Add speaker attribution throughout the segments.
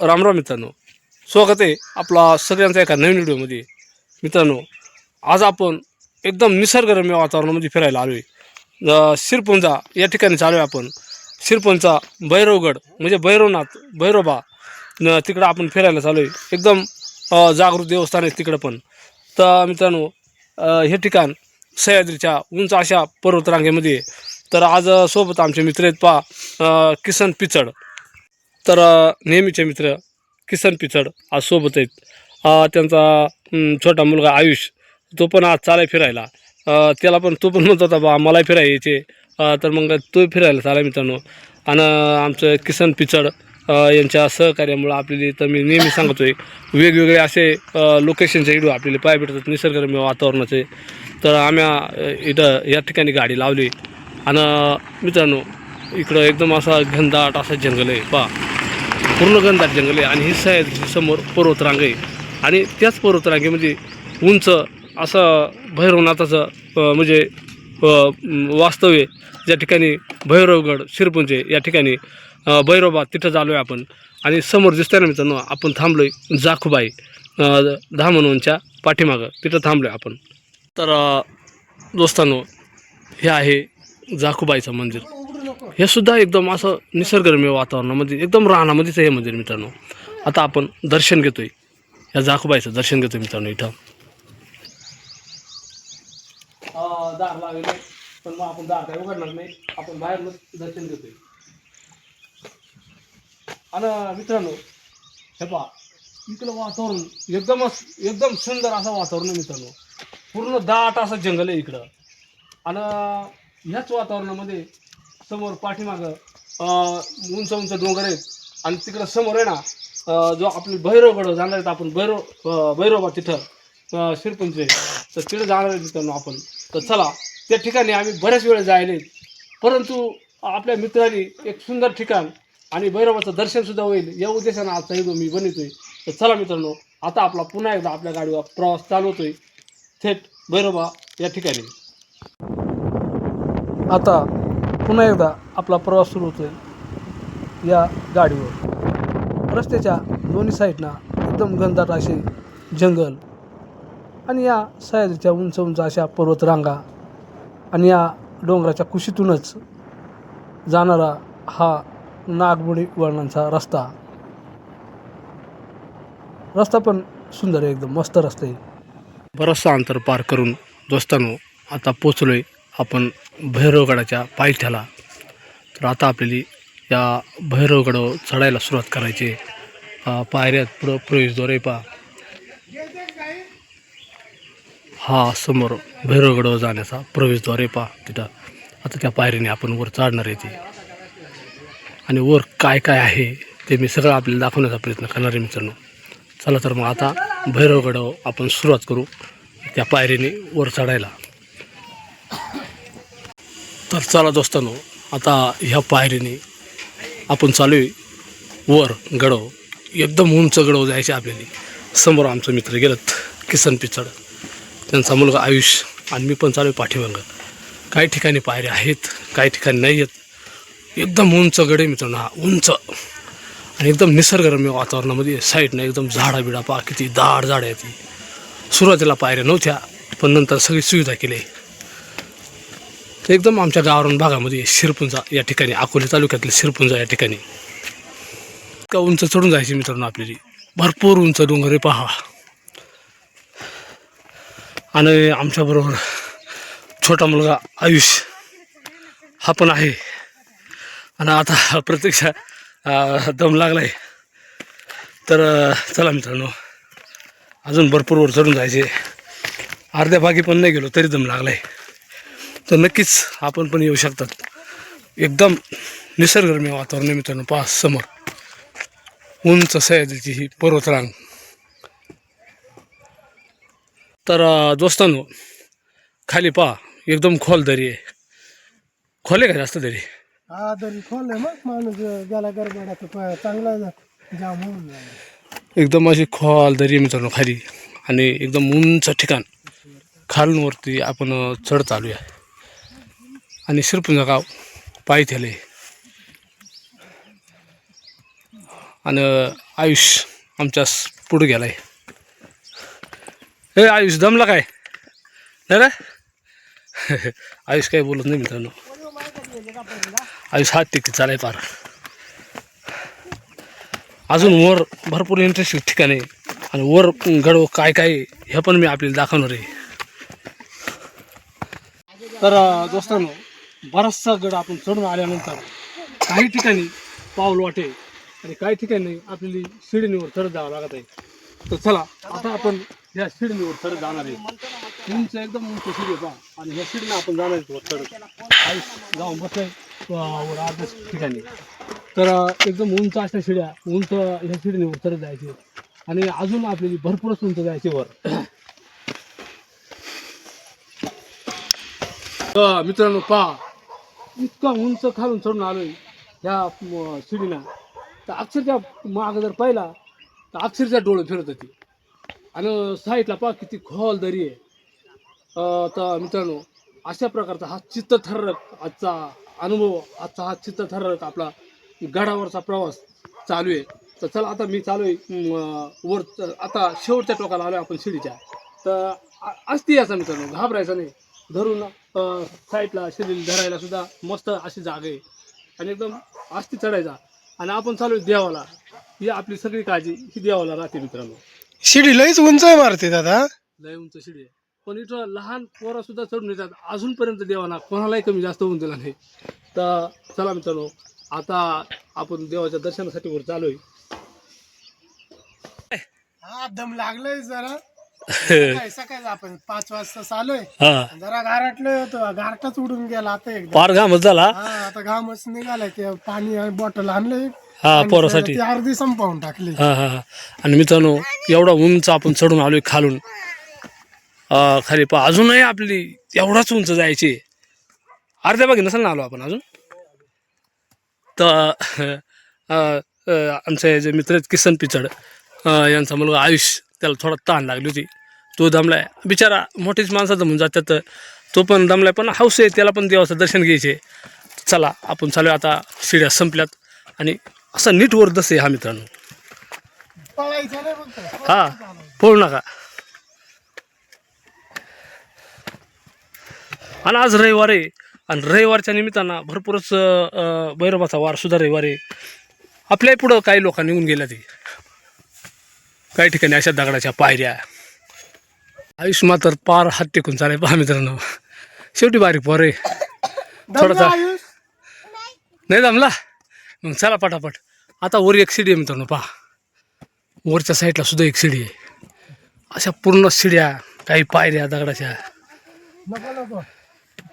Speaker 1: रामराम मित्रांनो. स्वागत आहे आपला सगळ्यांचा एका नवीन व्हिडिओमध्ये. मित्रांनो आज आपण एकदम निसर्गरम्य वातावरणामध्ये फिरायला आलो आहे शिरपुंजा या ठिकाणी चालू आहे आपण. शिरपुंजा भैरवगड म्हणजे भैरवनाथ भैरोबा तिकडं आपण फिरायला चालू आहे एकदम जागृत देवस्थान आहे तिकडं पण. तर मित्रांनो हे ठिकाण सह्याद्रीच्या उंच अशा पर्वतरांगेमध्ये तर आज सोबत आमचे मित्र आहेत पा किसन पिचड. तर नेहमीचे मित्र किसन पिचड आज सोबत आहेत. त्यांचा छोटा मुलगा आयुष तो पण आज चालाय फिरायला. त्याला पण तो पण म्हणत होता बा मला फिरायचे. तर मग तो फिरायला चालाय मित्रांनो. आणि आमचं किसन पिचड यांच्या सहकार्यामुळं आपल्याला तर मी नेहमी सांगतोय वेगवेगळे असे लोकेशनचे व्हिडिओ आपल्याला पाय भेटतात निसर्गरम्य वातावरणाचे. तर आम्ही इथं या ठिकाणी गाडी लावली. आणि मित्रांनो इकडं एकदम असा घनदाट असा जंगल आहे पा पूर्ण घनदाट जंगल आहे आणि ही सह्याद्रीच्या समोर पर्वतरांग आहे. आणि त्याच पर्वतरांगेमध्ये म्हणजे उंच असं भैरवनाथाचं म्हणजे वास्तव्य ज्या ठिकाणी भैरवगड शिरपुंजे या ठिकाणी अ, भैरवबा तिथं झालो आहे आपण. आणि समोर दिसतंय ना मित्रांनो आपण थांबलो आहे जाखूबाई अ, पाठीमागं. तिथं थांबलो आहे आपण. तर दोस्तांनो हे आहे जाखूबाईचं मंदिर. हे सुद्धा एकदम असं निसर्गरम्य वातावरणामध्ये एकदम रानामध्येच आहे हे मंदिर मित्रांनो. आता आपण दर्शन घेतोय. या जाखोबाईचं दर्शन घेतोय मित्रांनो इथं. दार लागले पण मग आपण दार काय उघडणार नाही. आपण बाहेर दर्शन घेतोय. आणि मित्रांनो हे पहा इकडं वातावरण एकदमच एकदम सुंदर असं वातावरण आहे मित्रांनो. पूर्ण दाट असं जंगल आहे इकडं. आणि ह्याच वातावरणामध्ये समोर पाठीमागं उंच उंच डोंगर आहेत. आणि तिकडं समोर आहे ना जो आपले भैरवगड जाणार आहेत आपण भैरव भैरवबा तिथं अं, तर तिथं जाणार आहे मित्रांनो आपण. तर चला त्या ठिकाणी आम्ही बऱ्याच वेळ जायले परंतु आपल्या मित्रांनी एक सुंदर ठिकाण आणि भैरवाचं दर्शनसुद्धा होईल. या उद्देशानं आज व्हिडिओ मी बनवतोय. तर चला मित्रांनो आता आपला पुन्हा एकदा आपल्या गाडीवर प्रवास चालवतो थेट भैरवबा या ठिकाणी. आता पुन्हा एकदा आपला प्रवास सुरू होतोय या गाडीवर. रस्त्याच्या दोन्ही साईडना एकदम घनदाट असे जंगल आणि या सह्याद्रीच्या उंच उंच अशा पर्वतरांगा आणि या डोंगराच्या कुशीतूनच जाणारा हा नागमोडी वळणांचा रस्ता. रस्ता पण सुंदर आहे एकदम मस्त रस्ता आहे. बरंचसं अंतर पार करून दोस्तानो आता पोचलोय आपण भैरवगडाच्या पायथ्याला. तर आता आपल्याला या भैरवगड चढायला सुरुवात करायची पायऱ्यात पुढं प्रवेशद्वारे पा पहा. हा समोर भैरवगडावर जाण्याचा प्रवेशद्वार आहे पहा तिथं. आता त्या पायरीने आपण वर चढणार आहे ती. आणि वर काय काय आहे ते मी सगळं आपल्याला दाखवण्याचा प्रयत्न करणार आहे मित्रांनो. चला तर मग आता भैरवगड आपण सुरुवात करू त्या पायरीने वर चढायला. तर चला दोस्तांनो आता ह्या पायरीने आपण चालू आहे. वर गडव एकदम उंच गडव जायचे आपल्याला. समोर आमचं मित्र गेलत किसन पिचड. त्यांचा मुलगा आयुष आणि मी पण चालू आहे पाठीमागं. काही ठिकाणी पायऱ्या आहेत काही ठिकाणी नाही आहेत. एकदम उंच गडे मित्रांनो हा उंच. आणि एकदम निसर्गरम्य वातावरणामध्ये साईडनं एकदम झाडा बिडा किती दाड झाड आहे ती सुरुवातीला पायऱ्या नव्हत्या पण नंतर सगळी सुविधा केली. तर एकदम आमच्या गावरान भागामध्ये शिरपुंजा या ठिकाणी अकोले तालुक्यातले शिरपुंजा या ठिकाणी. इतका उंच चढून जायची मित्रांनो आपल्याली. भरपूर उंच डोंगर आहे पहा. आणि आमच्याबरोबर छोटा मुलगा आयुष हा पण आहे. आणि आता प्रत्यक्ष दम लागला आहे तर चला मित्रांनो अजून भरपूर वर चढून जायचे. अर्ध्या भागी पण नाही गेलो तरी दम लागला आहे तर नक्कीच आपण पण येऊ शकतात. एकदम निसर्गरम्य वातावरण आहे मित्रांनो. पहा समोर. उंच सह्याद्रीची ही पर्वतरांग. तर दोस्तांनो खाली पहा एकदम खोल दरी आहे. खोल आहे का जास्त दरी?
Speaker 2: हा तरी खोल आहे मग. माणूस गेला गरबडात चांगला जाम होऊन जाईल.
Speaker 1: एकदम अशी खोल दरी आहे मित्रांनो खाली. आणि एकदम उंच ठिकाण. खालून वरती आपण चढ चालू आहे आणि शिरपुंजा गाव पायथ्याले. आणि आयुष आमच्यास पुढे गेलाय. हे आयुष दमला काय? नाही रे? आयुष काय बोलत नाही मित्रांनो. आयुष हात तिथे चालाय पार. अजून वर भरपूर इंटरेस्टिंग ठिकाणे आणि वर गडव काय काय हे पण मी आपल्याला दाखवणार आहे. तर दोस्तांनो बराचसा गड आपण चढून आल्यानंतर काही ठिकाणी पाऊल वाटे आणि काही ठिकाणी आपल्याला शिडणीवर चढत जावं लागत आहे. तर चला आता आपण या शिडणीवर चढत जाणार आहे. उंच एकदम उंच शिडी होता पहा. आणि ह्या शिडीनं आपण जाणार आहे वर चढत. आयुष जाऊन बसतोय अं, ठिकाणी. तर एकदम उंच अशा शिड्या उंच ह्या शिडीनीवर चढत जायचे. आणि अजून आपल्याला भरपूरच उंच जायचे वर. मित्रांनो पहा. इतका उंच खालून चढून आहे ह्या म, तर अक्षरशः माग जर पाहिला तर अक्षरशः डोळे फिरत होती. आणि साईडला पहा किती खोल दरी आहे. तर मित्रांनो अशा प्रकारचा हा चित्तथरारक आजचा अनुभव आजचा हा चित्तथरारक आपला गडावरचा प्रवास चालू आहे. तर चला आता मी चालू आहे. वर आता शेवटच्या टोकाला आलो आपण शिडीच्या. तर आ- असते याचा मित्रांनो घाबरायचा नाही. धरून साईडला शरीर धरायला सुद्धा मस्त अशी जागा आहे. आणि एकदम आस्ती चढायचा. आणि आपण चालू आहे देवाला. ही आपली सगळी काळजी ही देवाला राहते मित्रांनो.
Speaker 2: शिडी लईच उंच आहे मारते दादा.
Speaker 1: लय उंच शिडी आहे. पण इथं लहान पोरं सुद्धा चढून येतात. अजूनपर्यंत देवाना कोणालाही कमी जास्त होऊन दिला नाही. तर चला मित्रांनो आता आपण देवाच्या दर्शनासाठी वर चालू
Speaker 2: हा दम लागलाय जरा. सकाळी सकाळी आपण पाच वाजता चालूय.
Speaker 1: हा.
Speaker 2: जरा गारटलोय होतो. गारटाच उडून गेला आता एकदा.
Speaker 1: पार घामच झाला.
Speaker 2: हा आता घामच निघालाय. ते पाणी आणि बॉटल आणलंय.
Speaker 1: हा
Speaker 2: आणि
Speaker 1: पोरासाठी.
Speaker 2: ती अर्धी संपवून टाकली.
Speaker 1: हा हा हा. आणि मित्रांनो एवढा उंच आपण चढून आलोय खालून. अं, खाली पा अजूनही आपली एवढाच उंच जायची. अर्ध्या बागी नसेल ना आलो आपण अजून. तर अं, अं, आमचे जे मित्र आहेत किसन पिचड अं, यांचा मुलगा आयुष त्याला थोडा ताण लागली होती. तो दमलाय. बिचारा मोठीच माणसं दमून जातात तो पण दमलाय पण हौस आहे त्याला पण देवाचं दर्शन घ्यायचे चला आपण चालू आता शिड्या संपल्यात. आणि असा नीट वर दस आहे हा मित्रांनो. हा पळू नका. आणि आज रविवार आहे. आणि रविवारच्या निमित्तानं भरपूरच भैरवाचा वार सुद्धा रविवार आहे. आपल्याही पुढं काही लोकांनी निघून गेल्या ते काही ठिकाणी अशा दगडाच्या पायऱ्या. आयुष मात्र पार हात टेकून चालेल पहा मित्रांनो. शेवटी बारीक पोर आहे.
Speaker 2: दमला
Speaker 1: थोडासा नाही जमला मग चला पटापट. आता वर एक शिडी आहे मित्रांनो पहा. वरच्या साईडला सुद्धा एक शिडी आहे. अशा पूर्ण शिड्या काही पायऱ्या दगडाच्या.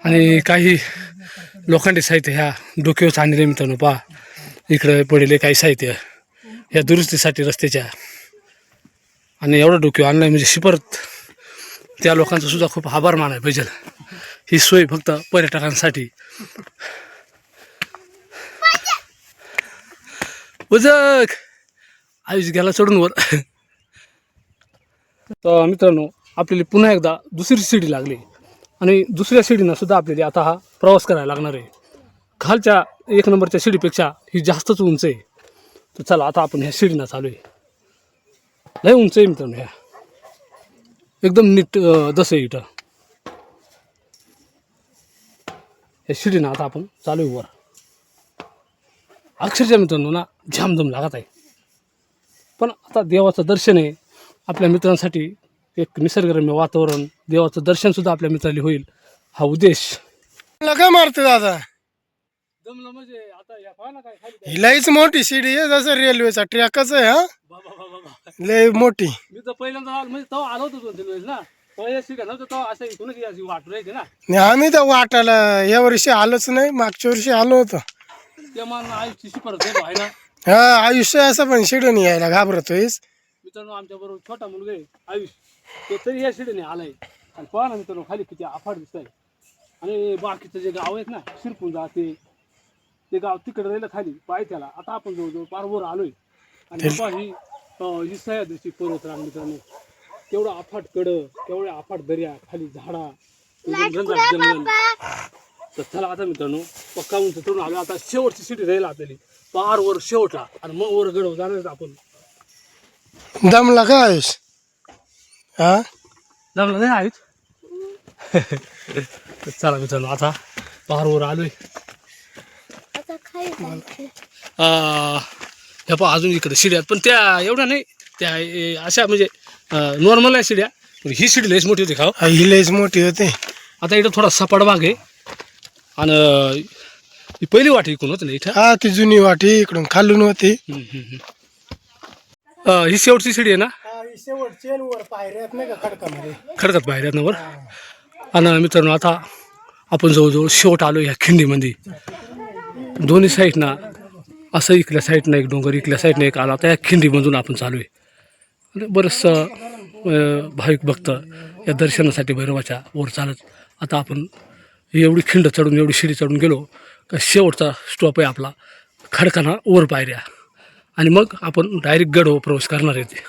Speaker 1: आणि काही लोखंडी साहित्य ह्या डोक्यावर आणलेले मित्रांनो पहा. इकडे पडलेले काही साहित्य. ह्या दुरुस्तीसाठी रस्त्याच्या. आणि एवढं डोक्यावर आणलं म्हणजे शिपरत त्या लोकांचा सुद्धा खूप आभार मानाय पाहिजे. ही सोय फक्त पर्यटकांसाठी. उजक आयुष गेला चढून वर. तर मित्रांनो आपल्याला पुन्हा एकदा दुसरी शिडी लागली. आणि दुसऱ्या सीडीनं सुद्धा आपल्याला आता हा प्रवास करायला लागणार आहे. खालच्या एक नंबरच्या शिडीपेक्षा ही जास्तच उंच आहे. तर चला आता आपण ह्या शिडीनं चालू आहे लय उंच आहे मित्रांनो ह्या. एकदम नीट जसं दस आहे इथं ह्या आता आपण चालू आहे वर. अक्षरशः मित्रांनो ना झामझम लागत आहे. पण आता देवाचं दर्शन आहे. आपल्या मित्रांसाठी एक निसर्गरम्य वातावरण देवाचं दर्शनसुद्धा आपल्या मित्राला होईल. हा उद्देश.
Speaker 2: तुला काय मारते दादा.
Speaker 1: जमलं म्हणजे आता या पहा ना काय खाली
Speaker 2: ही लईच मोठी शिडी आहे जसं रेल्वेचा ट्रॅकच आहे हा.
Speaker 1: बाबा बाबा बाबा.
Speaker 2: लय मोठी.
Speaker 1: मी तर पहिल्यांदा आलो म्हणजे तेव्हा आलो होतो दोन तीन वेळेस ना. पहिल्या शिका नव्हतं तेव्हा असं इथूनच अशी वाट राहायची ना.
Speaker 2: आणि आम्ही तर वाटायला या वर्षी आलोच नाही मागच्या वर्षी आलो होतो.
Speaker 1: शिफारस आहे ना.
Speaker 2: हा आयुष्य असं पण शिडून यायला घाबरतोयस.
Speaker 1: मित्रांनो आमच्या बरोबर छोटा मुलगा आहे आयुष. तो तरी या शिडीने आलाय. आणि पहा ना मित्रांनो खाली किती आफाड दिसत आहे आणि बाकीचं जे गाव आहेत ना शिरपुंजा ते ते गाव तिकडे राहिलं खाली पाय त्याला. आता आपण जवळजवळ पार वर आलोय. आणि पहा ही अं, ही सह्याद्रीची पर्वतरांग मित्रांनो. केवढं आफाट कड केवढ्या आफाट दर्या खाली झाडा घनदाट जंगल तर चला आता मित्रांनो पक्का उंच चढून आलो. आता शेवटची सिटी राहील आपल्याली. पार वर शेवटला आणि मग वर गडव जाणार आपण.
Speaker 2: दमला काय आहेस? हा?
Speaker 1: जमलं नाही आहेत? तर चला मित्रांनो आता पार वर आलोय
Speaker 3: आता काय करायचं?
Speaker 1: अं, ह्या पहा अजून इकडे शिड्या पण त्या एवढ्या नाही. त्या ए, अशा म्हणजे नॉर्मल आहे शिड्या. पण ही शिडी लयच मोठी होती खाव
Speaker 2: हा, लयच मोठी होते.
Speaker 1: आता इथं थोडा सपाट भाग आहे. आणि ही पहिली वाटी इकडून होती ना इथं?
Speaker 2: हा ती जुनी वाटी इकडून खालून होती.
Speaker 1: हम्म, हम्म, हम्म. अं, ही शेवटची शिडी आहे ना?
Speaker 2: शेवटचे वर पायऱ्यात नाही का खडकामध्ये.
Speaker 1: खडकत बाहेर आहेत ना वर? आणि मित्रांनो आता आपण जवळजवळ शेवट आलो ह्या खिंडीमध्ये. दोन्ही साईडना असं इकल्या साईडनं एक डोंगर इकल्या साईडनं एक आला. आता या खिंडीमधून आपण चालू आहे. आणि बरंचसं भाविक भक्त या दर्शनासाठी भैरवाच्या वर चालत. आता आपण एवढी खिंड चढून एवढी शिडी चढून गेलो का शेवटचा स्टॉप आहे आपला. खडकाना वर पायऱ्या आणि मग आपण डायरेक्ट गडवर प्रवेश करणार आहे ते.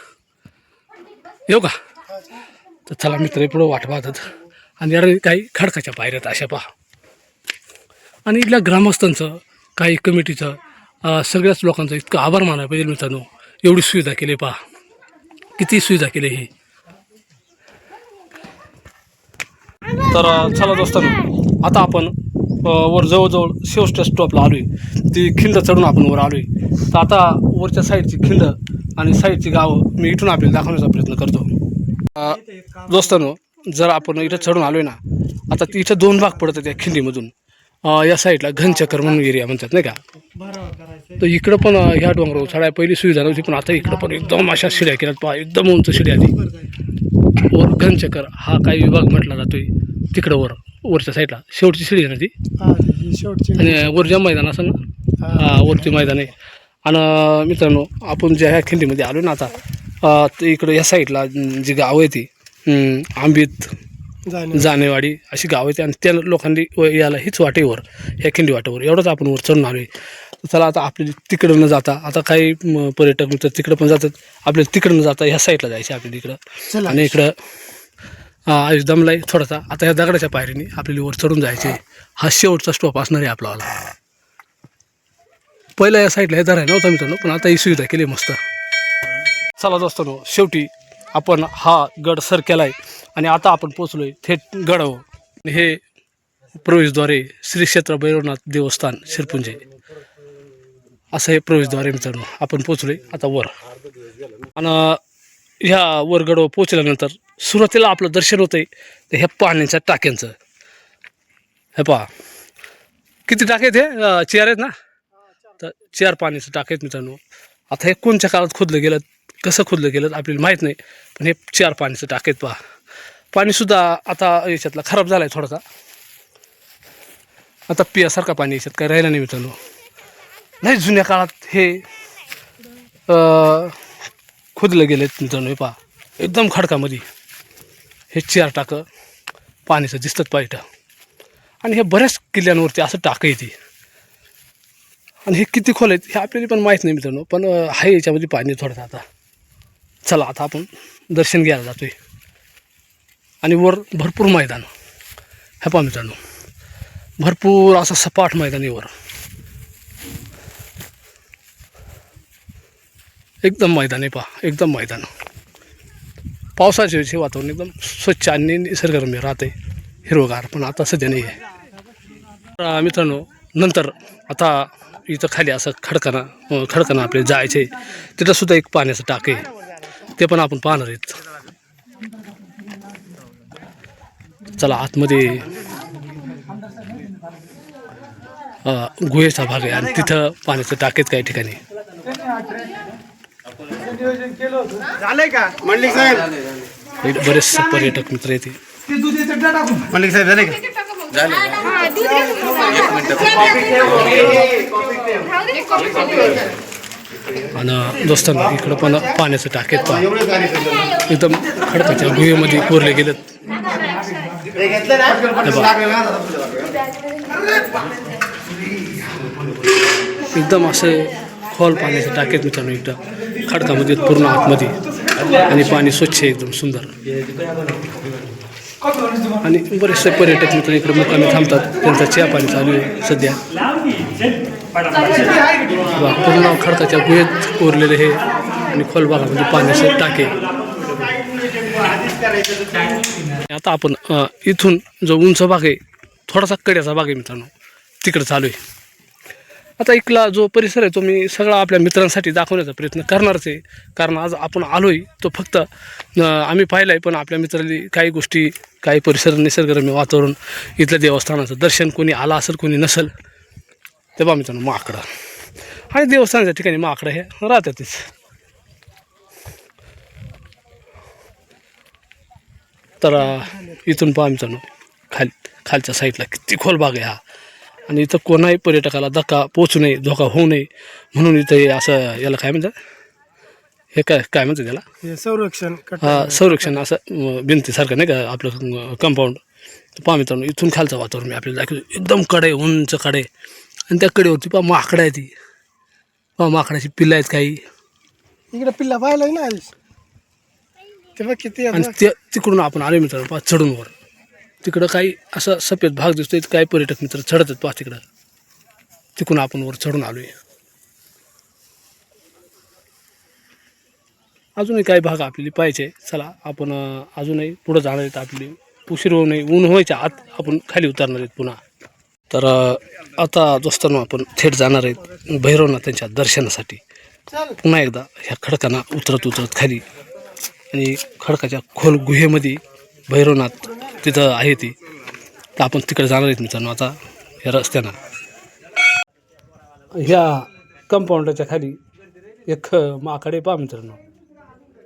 Speaker 1: येऊ का? तर चला मित्र पुढं वाट पाहतात आणि यार काही खडकाच्या पायऱ्यात अशा पहा. आणि इथल्या ग्रामस्थांचं काही कमिटीचं सगळ्याच लोकांचं इतकं आभार मानायला पाहिजे मित्रांनो. एवढी सुविधा केली पहा. किती सुविधा केली ही. तर चला दोस्तांनो आता आपण वर जवळजवळ शेवटच्या स्टॉपला आलो आहे ती खिंड चढून आपण वर आलो आहे तर आता वरच्या साईडची खिंड आणि साईडची गावं मी इथून आपल्याला दाखवण्याचा प्रयत्न करतो. दोस्तांनो जर आपण इथं चढून आलो आहे ना आता ती इथं दोन भाग पडतात त्या खिंडीमधून. या साईडला घनचक्कर म्हणून एरिया म्हणतात नाही का? तर इकडं पण ह्या डोंगरावर चढाय पहिली सुविधा नव्हती पण आता इकडं पण एकदम अशा शिड्या केल्यात पहा एकदम उंच शिड्या वर घनचक्कर हा काही विभाग म्हटला जातोय तिकडं वर वरच्या साईडला. शेवटची शिडी आहे ना ती?
Speaker 2: शेवटची
Speaker 1: आणि वरच्या मैदान असं ना? हा. वरती मैदान आहे. आणि मित्रांनो आपण ज्या ह्या खिंडीमध्ये आलो ना आता इकडं या साईडला जी गावं आहे ती आंबीत
Speaker 2: जाणे
Speaker 1: जानेवाडी अशी गावं आहेत. आणि त्या लोकांनी व- याला हीच वाटेवर ह्या खिंडी वाटेवर एवढंच आपण वर चढून आलो आहे चला आता आपली तिकडं न जाता आता काही म, पर्यटक मित्र तिकडं पण जातात. आपल्याला तिकडं न जाता ह्या साईडला जायचं आपल्याला इकडं.
Speaker 2: चला.
Speaker 1: आणि इकडं हा आयुष थोडासा. आता ह्या दगडाच्या पायरीने आपल्याला वर चढून जायचे हा शेवटचा स्टॉप असणार आहे आपल्याला पहिला या साईडला हे धराय नव्हता मित्रांनो पण आता ही सुविधा केली मस्त. चला दोस्तांनो शेवटी आपण हा गड सर आहे आणि आता आपण पोचलो आहे थेट गडावर. हे प्रवेशद्वारे श्री क्षेत्र भैरवनाथ देवस्थान शिरपुंजे. असं हे प्रवेशद्वारे मित्रांनो. आपण पोचलो आहे आता वर. आणि ह्या वर गडावर पोचल्यानंतर सुरुवातीला आपलं दर्शन होतंय. तर ह्या पाण्याच्या टाक्यांचं. हे पहा. किती टाके आहेत हे? चेअर आहेत ना? तर चेअर पाण्याचं टाके आहेत मित्रांनो. आता हे कोणत्या काळात खोदलं गेलं? कसं खुदलं गेलं आपल्याला माहीत नाही. पण हे चार पाण्याचं टाकेत पहा. पाणीसुद्धा आता याच्यातला खराब झाला आहे थोडासा आता पियासारखा पाणी याच्यात काय राहिला नाही मित्रांनो. नाही जुन्या काळात हे खुदलं खोदलं गेलं मित्रांनो हे पहा. एकदम खडकामध्ये. हे चार टाकं पाण्याचं दिसतात पहा आणि हे बऱ्याच किल्ल्यांवरती असं टाकं येते आणि हे किती खोल आहेत हे आपल्याला पण माहीत नाही मित्रांनो पण आहे याच्यामध्ये पाणी थोडंसं आता. चला आता आपण दर्शन घ्यायला जातोय. आणि वर भरपूर मैदान. हे पहा मित्रांनो भरपूर असं सपाट मैदान आहे वर. एकदम मैदान आहे पहा एकदम मैदान. पावसाच्या वेळेस वातावरण एकदम स्वच्छ आणि निसर्गरम्य राहते हिरवगार पण आता सध्या नाही आहे. मित्रांनो नंतर आता इथं खाली असं खडकाना खडकना खडकाना आपल्याला जायचं आहे. तिथं सुद्धा एक पाण्याचं टाक आहे. ते पण आपण पाहणार आहेत. चला आतमध्ये अं, गुहेचा भाग आहे आणि तिथं पाण्याचं टाकेत काही ठिकाणी.
Speaker 4: झालंय का? मंडलिक साहेब.
Speaker 1: इथं बरेचसे पर्यटक मित्र येते
Speaker 4: मंडलिक साहेब झाले का?
Speaker 3: घे.
Speaker 1: आणि दोस्तांना इकडं पण पाण्याचं टाकेत पहा. एकदम खडकाच्या गुहेमध्ये कोरले गेलेत. एकदम असे खोल पाण्याचे टाकेत मित्रांनो एकदम खडकामध्ये पूर्ण आतमध्ये. आणि पाणी स्वच्छ आहे एकदम सुंदर. आणि बरेचसे पर्यटक मित्र इकडे मुक्कामी थांबतात. त्यांचा चहा पाणी चालू आहे सध्या. पूर्ण खडकाच्या गुहेत कोरलेले हे आणि खोल भागामध्ये म्हणजे पाण्याचे टाके. आता आपण इथून जो उंच भाग आहे थोडासा कड्याचा भाग आहे मित्रांनो तिकडे चालू आहे. आता इकला जो परिसर आहे तो मी सगळा आपल्या मित्रांसाठी दाखवण्याचा प्रयत्न करणारच आहे. कारण आज आपण आलो आहे तो फक्त आम्ही पाहिलं आहे पण आपल्या मित्रांनी काही गोष्टी काही परिसर निसर्गरम्य वातावरण इथल्या देवस्थानाचं दर्शन कोणी आला असेल कोणी नसेल ते बा मित्रांनो माकडं. आणि देवस्थानाच्या ठिकाणी माकडं हे राहतातच तर इथून पहा मित्रांनो खाल खालच्या साईडला किती खोल भाग आहे हा. आणि इथं कोणाही पर्यटकाला धक्का पोचू नये धोका होऊ नये म्हणून इथं हे असं याला काय म्हणतात? हे काय काय म्हणतात त्याला
Speaker 2: संरक्षण
Speaker 1: हा संरक्षण असं भिंतीसारखं नाही का आपलं कंपाऊंड पहा मित्रांनो इथून खालचं वातावरण मी आपल्याला दाखवतो. एकदम कडे उंच कडे. आणि त्या कडेवरती पहा माकडं आहे ती पहा माकडाची पिल्लं आहेत काही.
Speaker 2: इकडे पिल्ला पाहिलाय ना आधीच ते बघ किती आहेत
Speaker 1: आणि. ते तिकडून आपण आलो मित्रांनो पहा चढून वर. तिकडं काही असं सफेद भाग दिसतोय काही पर्यटक मित्र चढतात पहा तिकडं. तिकडून आपण वर चढून आलोय. अजूनही काही भाग आपल्याला पाहिजे चला आपण अजूनही पुढं जाणार आहेत आपली. उशीर होऊ नये ऊन व्हायच्या आत आपण खाली उतरणार आहेत पुन्हा. तर आता दोस्तांनो आपण थेट जाणार आहेत भैरवनाथांच्या दर्शनासाठी. पुन्हा एकदा ह्या खडकांना उतरत उतरत खाली आणि खडकाच्या खोल गुहेमध्ये भैरवनाथ तिथं आहे ती. तर आपण तिकडे जाणार आहेत मित्रांनो आता ह्या रस्त्यानं. ह्या कंपाऊंडाच्या खाली एक माकडे पहा मित्रांनो.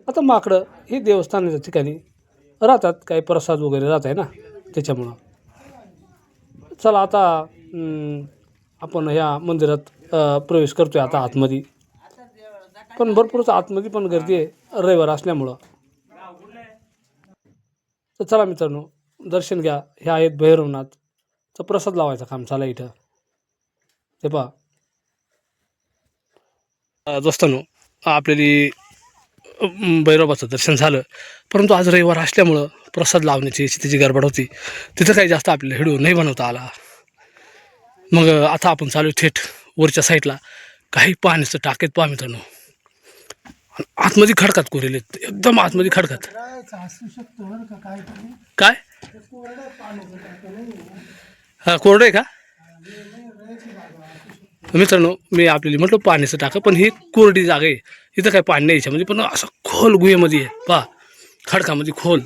Speaker 1: आता माकडं ही देवस्थानाच्या ठिकाणी राहतात काही प्रसाद वगैरे राहत आहे ना त्याच्यामुळं. चला आता आपण ह्या मंदिरात प्रवेश प्रवेश करतोय आता आतमध्ये. पण भरपूरच आतमध्ये पण गर्दी आहे रविवार असल्यामुळं. तर चला मित्रांनो दर्शन घ्या. हे आहेत भैरवनाथ. तर प्रसाद लावायचं काम चाला इथं. ते पहा. दोस्तांनो आपल्याली भैरोबाचं दर्शन झालं. परंतु आज रविवार असल्यामुळं प्रसाद लावण्याची तिची त्याची गडबड होती. तिथं काही जास्त आपल्याला हिडू नाही बनवता आला. मग आता आपण चालू थेट वरच्या साईडला. काही पाण्याचं टाकेत पहा मित्रांनो. आणि आतमध्ये खडकात कोरेले एकदम आतमध्ये खडकात. काय? हा कोरडं आहे का? मित्रांनो मी आपल्याला म्हटलं पाण्याचं टाकं पण ही कोरडी जागा आहे. इथं काय पाणी नाही याच्यामध्ये पण असं खोल गुहेमध्ये आहे. पहा खडकामध्ये खोल.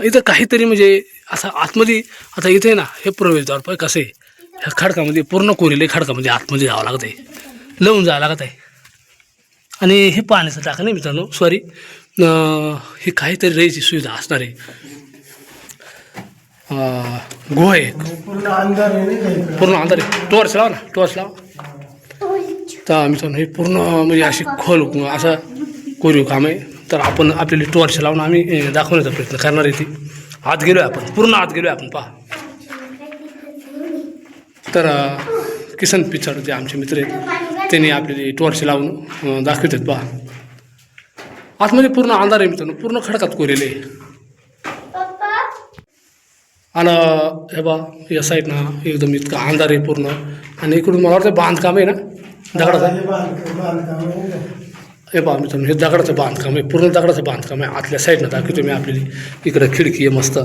Speaker 1: इथं काहीतरी म्हणजे असं आतमध्ये आता इथे आहे ना हे प्रवेशद्वार पण कसं आहे. ह्या खडकामध्ये पूर्ण कोरेले खडकामध्ये आतमध्ये जावं लागत आहे लवून जावं लागत आहे आणि हे पाण्याचं टाकं नाही मित्रांनो सॉरी हे काहीतरी राहायची सुविधा असणार आहे. गुहा आहे एक.
Speaker 2: पूर्ण अंधार आहे
Speaker 1: पूर्ण अंधार आहे टॉर्च लावा ना टॉर्च लावा तर मित्रांनो हे पूर्ण म्हणजे अशी खोल असं कोरीव काम आहे तर आपण आपल्याला टॉर्च लावून आम्ही दाखवण्याचा प्रयत्न करणार आहे ती आत गेलो आहे आपण पूर्ण आत गेलो आहे आपण पहा तर किसन पिचड जे आमचे मित्र आहेत त्यांनी आपल्याला टॉर्च लावून अं, दाखवत आहेत पहा आतमध्ये पूर्ण अंधार आहे मित्रांनो पूर्ण खडकात कोरेले आहे आणि हे बा या साईडनं एकदम इतका अंधार आहे पूर्ण. आणि इकडून मला वाटतं बांधकाम आहे ना? दगडाचं?
Speaker 2: हे आहे ना.
Speaker 1: हे मित्रांनो हे दगडाचं बांधकाम आहे. पूर्ण दगडाचं बांधकाम आहे. आतल्या साईडनं दाखवतो मी आपल्याला. इकडं खिडकी आहे मस्त.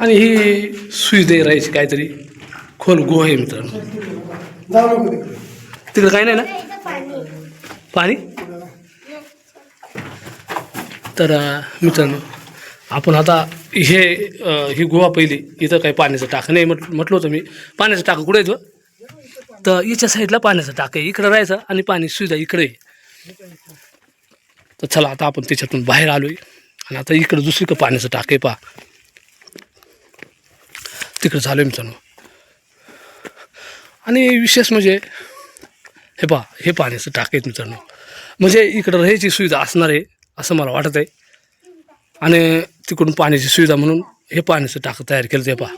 Speaker 1: आणि ही सुविधा राहायची काहीतरी. खोल गुहा आहे मित्रांनो.
Speaker 2: तिकडे.
Speaker 1: काही नाही ना?
Speaker 3: पाणी
Speaker 1: पाणी? तर मित्रांनो आपण आता हे ही गुहा पहिली इथं काही पाण्याचं टाकं नाही म्हट म्हटलं होतं मी. पाण्याचं टाकं कुठं येतो? तर याच्या साईडला पाण्याचं टाकं आहे. इकडं राहायचं आणि पाणी सुविधा इकडे तर चला आता आपण त्याच्यातून बाहेर आलो आहे आणि आता इकडं दुसरीकडं पाण्याचं टाकं आहे पहा. तिकडं झालो आहे मित्रांनो. आणि विशेष म्हणजे हे पहा हे पाण्याचं टाकं आहेत मित्रांनो. म्हणजे इकडं राहायची सुविधा असणार आहे असं मला वाटत आहे आणि तिकडून पाण्याची सुविधा म्हणून हे पाण्याचं टाकं तयार केलं ते पहा.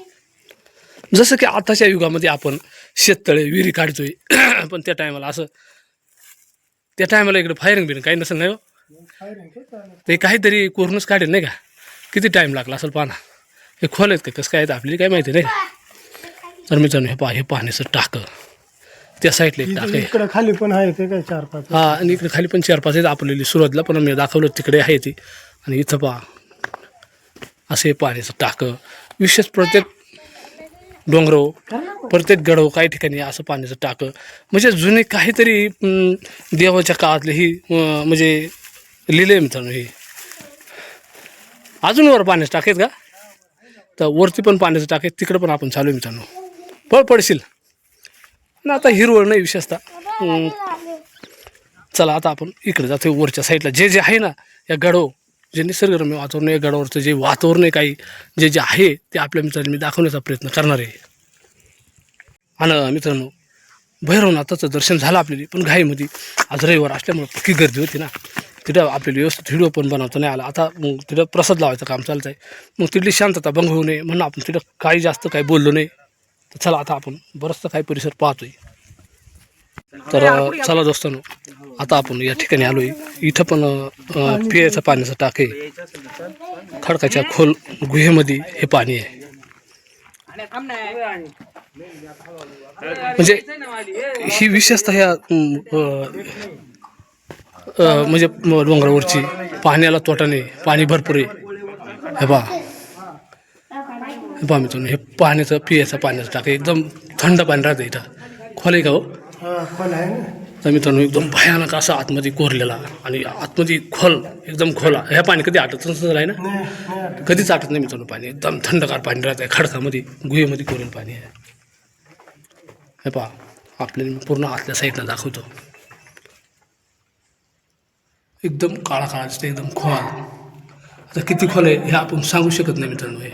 Speaker 1: जसं की आताच्या युगामध्ये आपण शेततळे विहिरी काढतोय. पण त्या टायमाला असं त्या टायमाला इकडे फायरिंग बिरिंग काही नसेल नाही हो? ते काहीतरी कोरणच काढेल नाही का? किती टाईम लागला असेल पाना हे खोल आहेत का? कसं काय आपल्याला काय माहिती नाही का? तर मित्रांनो हे पहा हे पाण्याचं टाकं. त्या साईडला एक टाकं आहे.
Speaker 2: इकडे खाली पण आहे ते काय चार पाच?
Speaker 1: हा आणि इकडे खाली पण चार पाच आहेत. आपल्याला सुरुवातीला पण मी दाखवलं तिकडे आहे ती. आणि इथं पहा असे पाण्याचं टाकं. विशेष प्रत्येक डोंगरो प्रत्येक गडव काही ठिकाणी असं पाण्याचं टाकं. म्हणजे जुने काहीतरी देवाच्या काळातले ही म्हणजे लिहिले आहे मित्रांनो हे. अजून वर पाण्याचं टाकेत आहेत का? तर वरती पण पाण्याचं टाकेत तिकडं पण आपण चालू आहे मित्रांनो. पळ पडशील. ना आता हिरवळ नाही विशेषतः. चला आता आपण इकडे जातो वरच्या साईडला. जे जे आहे ना या गडव जे निसर्गरम्य वातावरण आहे गडावरचं जे वातावरण आहे काही जे जे आहे ते आपल्या मित्रांनी मी दाखवण्याचा प्रयत्न करणार आहे. आणि मित्रांनो भैरवनाथाचं दर्शन झालं आपल्याला पण घाईमध्ये आज रविवार असल्यामुळे पक्की गर्दी होती ना. तिथं आपल्याला व्यवस्थित व्हिडिओ पण बनवता नाही आला. आता मग तिथं प्रसाद लावायचं काम चालतं आहे मग तिथली शांतता भंग होऊ नये म्हणून आपण तिथं काही जास्त काही बोललो नाही. तर चला आता आपण बरंचसं काही परिसर पाहतोय. तर चला दोस्तांनो आता आपण या ठिकाणी आलो आहे इथं पण अं, पियाचं पाण्याचं टाके खडकाच्या खोल गुहेमध्ये हे पाणी आहे. म्हणजे ही विशेषतः ह्या म्हणजे डोंगरावरची पाण्याला तोटाने पाणी भरपूर आहे. हे बा हे पहा मित्रांनो हे पाण्याचं पियाचं पाण्याचं टाक एकदम थंड पाणी राहतं इथं. खोल आहे का हो?
Speaker 2: खोल आहे ना
Speaker 1: तर मित्रांनो एकदम भयानक असं आतमध्ये कोरलेला आणि आतमध्ये खोल एकदम खोला. ह्या पाणी कधी आटत ना?
Speaker 2: नाही नाही आठवत.
Speaker 1: कधीच आटत नाही मित्रांनो पाणी. एकदम थंडगार पाणी राहत आहे. खडकामध्ये गुहेमध्ये कोरेल पाणी आहे. हे पहा आपल्याला मी पूर्ण आतल्या साईडला दाखवतो. एकदम काळा काळा दिसतं एकदम खोल. आता किती खोल आहे हे आपण सांगू शकत नाही मित्रांनो हे.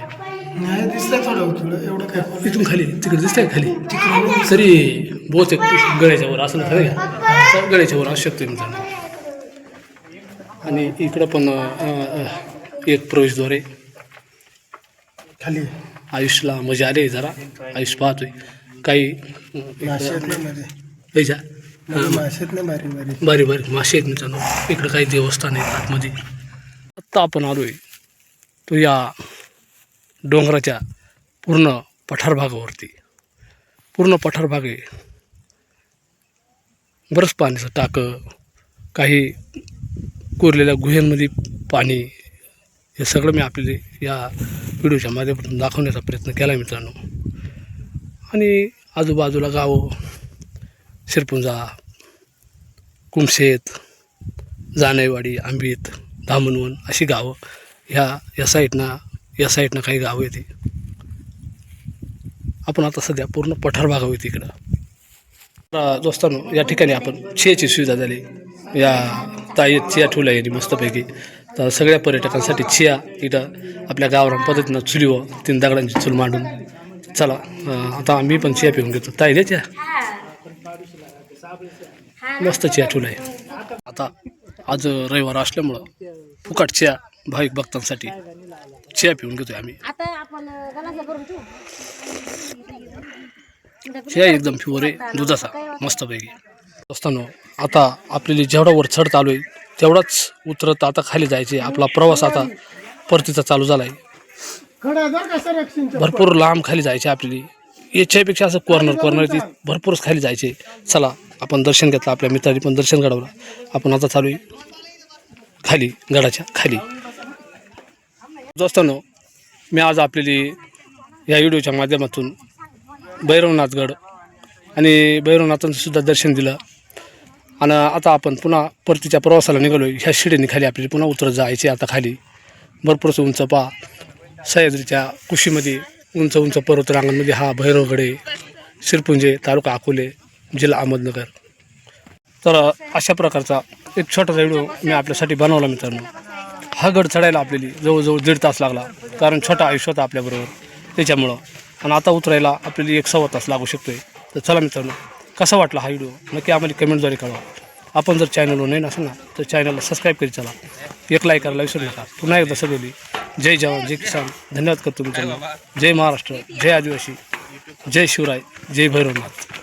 Speaker 2: नाही दिसलं थोडं थोडं एवढं काय खोल
Speaker 1: इथून खाली तिकडे दिसतंय खाली. तरी बहुतेक गळ्याच्या वर असलं खरं का? गळ्याच्या वर असू शकतो मित्रांनो आणि इकडं पण एक प्रवेशद्वार आहे.
Speaker 2: खाली.
Speaker 1: आयुषला मजा आली जरा. आयुष पाहतोय. काही
Speaker 2: ना बारी बारी.
Speaker 1: बारीक बारीक मासे आहेत मित्रांनो. इकडं काही देवस्थान आहेत आतमध्ये. आत्ता आपण आलोय. तो या डोंगराच्या पूर्ण पठार भागावरती पूर्ण पठार भाग आहे बरंच पाण्याचं टाकं काही कोरलेल्या गुहेंमध्ये पाणी हे सगळं मी आपल्याला या व्हिडिओच्या माध्यमातून दाखवण्याचा प्रयत्न केला मित्रांनो. आणि आजूबाजूला गावं शिरपुंजा कुमशेत जानेवाडी आंबीत धामणवन अशी गावं ह्या या साईडना या साईडनं काही गावं येते. आपण आता सध्या पूर्ण पठार भागावर येते इकडं. दोस्तांनो या ठिकाणी आपण चियाची सुविधा झाली. या ताई चिया ठेवल्या यांनी मस्तपैकी. तर सगळ्या पर्यटकांसाठी चिया इथं आपल्या गावरान पद्धतीनं चुलीवर तीन दगडांची चूल मांडून. चला आता आम्ही पण चिया पिऊन घेतो. ताई दे चिया. मस्त चिया ठेवला आहे आता आज रविवार असल्यामुळं फुकट चिया भाविक भक्तांसाठी चिया पिऊन घेतोय आम्ही.
Speaker 3: आता आपण ठेवू?
Speaker 1: चिया एकदम प्युअर आहे दुधाचा मस्तपैकी. असताना आता आपल्याला जेवढा वर चढत आलोय तेवढाच उतरत आता खाली जायचे आपला प्रवास आता परतीचा चालू झाला आहे भरपूर लांब खाली जायचे आपल्याला. याच्यापेक्षा असं कॉर्नर कॉर्नर ती भरपूरच खाली जायचे चला आपण दर्शन घेतलं आपल्या मित्रांनी पण दर्शन घडवलं. आपण आता चालू आहे खाली गडाच्या खाली. दोस्तांनो मी आज आपल्याला या व्हिडिओच्या माध्यमातून भैरवनाथगड आणि भैरवनाथांचं सुद्धा दर्शन दिलं. आणि आता आपण पुन्हा परतीच्या प्रवासाला निघालो ह्या शिडीने खाली आपल्याला पुन्हा उतरत जायचे आता खाली. भरपूरच उंच पा सह्याद्रीच्या कुशीमध्ये उंच उंच पर्वतरांगांमध्ये हा भैरवगडे शिरपुंजे तालुका अकोले जिल्हा अहमदनगर. तर अशा प्रकारचा एक छोटासा व्हिडिओ मी आपल्यासाठी बनवला मित्रांनो. हा गड चढायला आपल्याला जवळजवळ दीड तास लागला. कारण छोटा आयुष्य होता आपल्याबरोबर त्याच्यामुळं. आणि आता उतरायला आपल्याला एक सव्वा तास लागू शकतोय. तर चला मित्रांनो कसा वाटला हा व्हिडिओ? नक्की आम्हाला कमेंटद्वारे कळवा. आपण जर चॅनलवर नाही नसेल ना तर चॅनलला सबस्क्राईब करीत चला. एक लाईक करायला विसरू नका. पुन्हा एकदा सगळी जय जवान जय किसान. धन्यवाद करतो मित्रांनो. जय महाराष्ट्र जय आदिवासी. जय शिवराय जय भैरवनाथ.